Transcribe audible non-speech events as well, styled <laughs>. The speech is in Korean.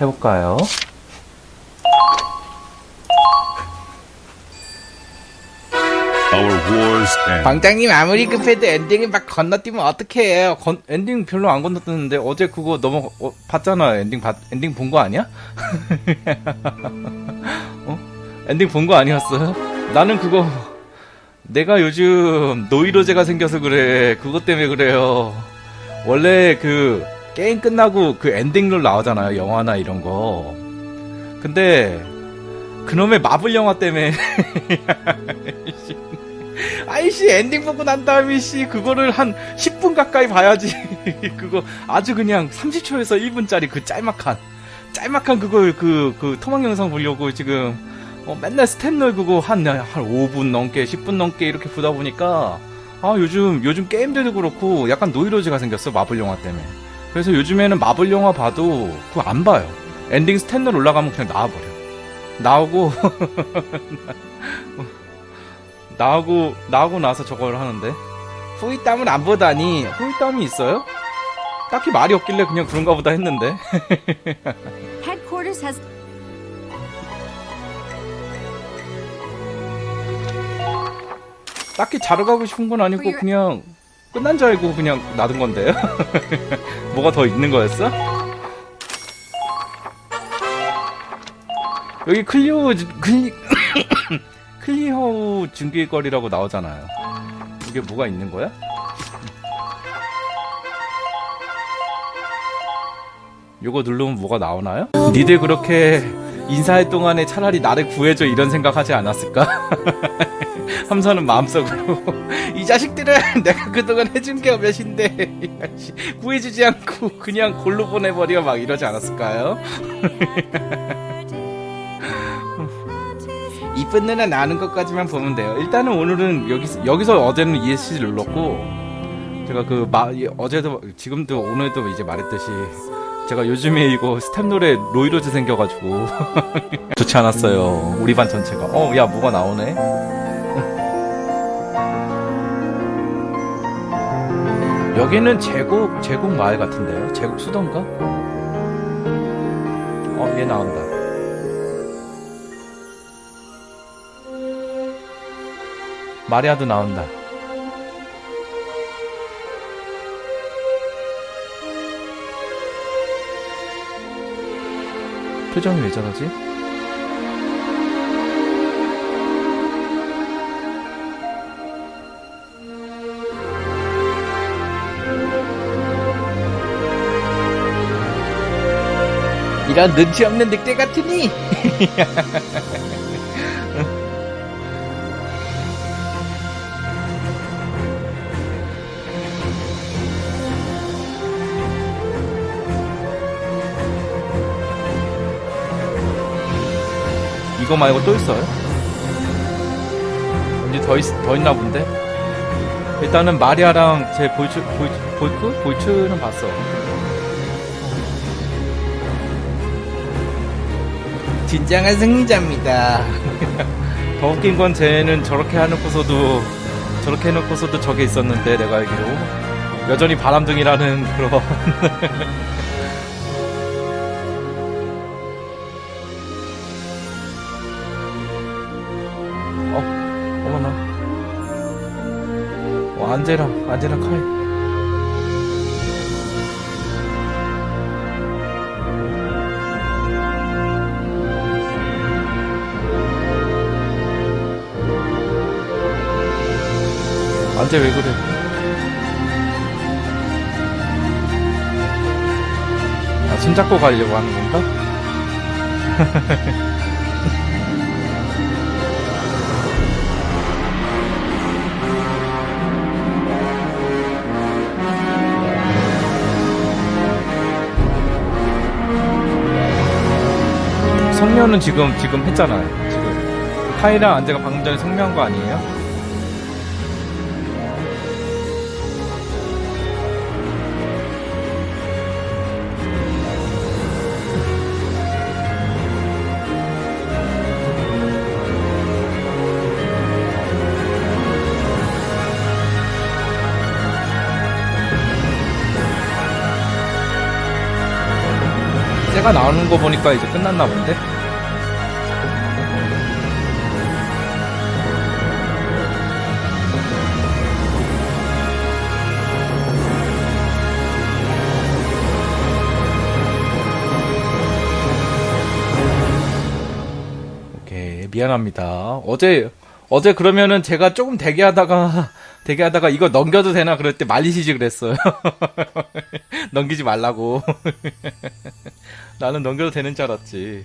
해볼까요? 방장님 아무리 급해도 엔딩을 막 건너뛰면 어떡해요? 건, 엔딩 별로 안 건너뛰는데 어제 그거 너무 어, 봤잖아. 엔딩 봤, 엔딩 본 거 아니야? <laughs> 어? 엔딩 본 거 아니었어요? 나는 그거 내가 요즘 노이로제가 생겨서 그래. 그것 때문에 그래요. 원래 그 게임 끝나고 그 엔딩로 나오잖아요. 영화나 이런 거. 근데 그놈의 마블 영화 때문에 <laughs> 아이씨 엔딩 보고 난 다음에 씨 그거를 한 10분 가까이 봐야지 <laughs> 그거 아주 그냥 30초에서 1분짜리 그 짤막한 짤막한 그걸 그, 그 토막 영상 보려고 지금 어, 맨날 스탭널 그거 한, 한 5분 넘게 10분 넘게 이렇게 보다 보니까 아 요즘 요즘 게임들도 그렇고 약간 노이로즈가 생겼어 마블 영화 때문에 그래서 요즘에는 마블 영화 봐도 그거 안 봐요. 엔딩 스탭널 올라가면 그냥 나와버려. 나오고 <laughs> 나오고 나오고 나서 저걸 하는데. 후이땀은 안 보다니 후이땀이 있어요? 딱히 말이 없길래 그냥 그런가 보다 했는데. <laughs> 딱히 자러 가고 싶은 건 아니고 그냥 끝난 줄 알고 그냥 놔둔 건데요 <laughs> 뭐가 더 있는 거였어? 여기 클리오 클리 <coughs> 클리어 증기거리라고 나오잖아요 이게 뭐가 있는 거야? 요거 누르면 뭐가 나오나요? 니들 그렇게 인사할 동안에 차라리 나를 구해줘 이런 생각하지 않았을까? <laughs> 함선은 마음속으로 <laughs> 이 자식들은 <laughs> 내가 그동안 해준 게 몇인데 씨, 구해주지 않고 그냥 골로 보내버려 막 이러지 않았을까요? <laughs> 이쁜 누나 나는 것까지만 보면 돼요. 일단은 오늘은 여기서 여기서 어제는 ESC 눌렀고 제가 그 마, 어제도 지금도 오늘도 이제 말했듯이 제가 요즘에 이거 스텝 노래 로이로즈 생겨가지고 좋지 않았어요. 우리 반 전체가. 어, 야 뭐가 나오네. 여기는 제국 제국 마을 같은데요. 제국 수도인가? 어, 얘 나온다. 마리아도 나온다. 표정이 왜 저러지? 이런 눈치 없는 늑대 같으니 <laughs> 이거 말고 또 있어요? 이제 더, 있, 더 있나 본데? 일단은 마리아랑 제 보이츠, 보이크? 보이츠는 봤어. 진정한 승리자입니다. <laughs> 더 웃긴 건 쟤는 저렇게 해놓고서도, 저렇게 해놓고서도 저게 있었는데, 내가 알기로. 여전히 바람둥이라는 그런. <laughs> 어, 어머나. 어, 안젤라, 안젤라 카 이. 안젤 왜 그래? 아, 손잡고 가려고 하는 건가? <laughs> 성묘는 지금 지금 했잖아요. 지금 카이랑 안제가 방금 전에 성묘한 거 아니에요? 차가 나오는 거 보니까 이제 끝났나 본데? 오케이 미안합니다. 어제 어제 그러면은 제가 조금 대기하다가 <laughs> 대기하다가 이거 넘겨도 되나 그럴 때 말리시지 그랬어요. <laughs> 넘기지 말라고. <laughs> 나는 넘겨도 되는 줄 알았지.